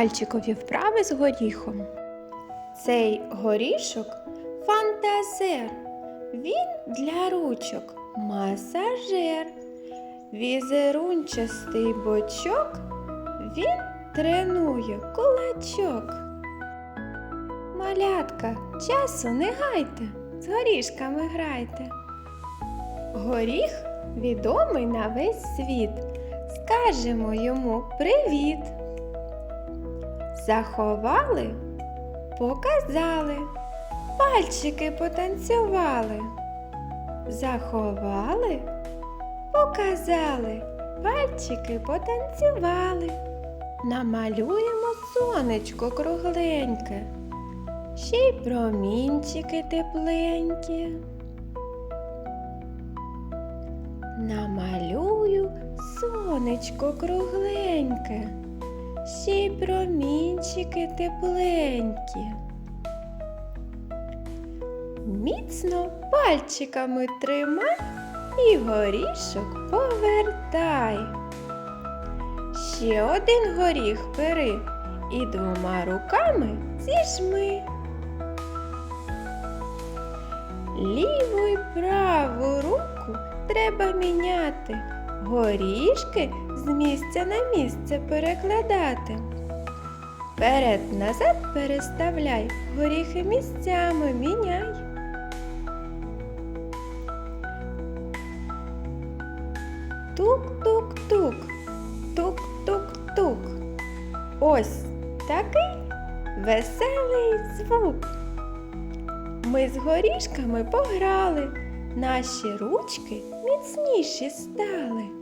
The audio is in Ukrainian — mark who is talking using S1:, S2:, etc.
S1: Пальчикові вправи з горіхом. Цей горішок фантазер. Він для ручок масажер. Візерунчастий бочок. Він тренує кулачок. Малятка, часу не гайте, з горішками грайте. Горіх відомий на весь світ. Скажемо йому привіт. Заховали, показали, пальчики потанцювали. Заховали, показали, пальчики потанцювали. Намалюємо сонечко кругленьке, ще й промінчики тепленькі. Намалюю сонечко кругленьке, ще й промінчики тепленькі. Міцно пальчиками тримай і горішок повертай. Ще один горіх бери і двома руками зіжми. Ліву й праву руку треба міняти, горішки з місця на місце перекладати. Перед назад переставляй, горіхи місцями міняй. Тук-тук-тук, тук-тук-тук. Ось такий веселий звук. Ми з горішками пограли, наші ручки міцніші стали.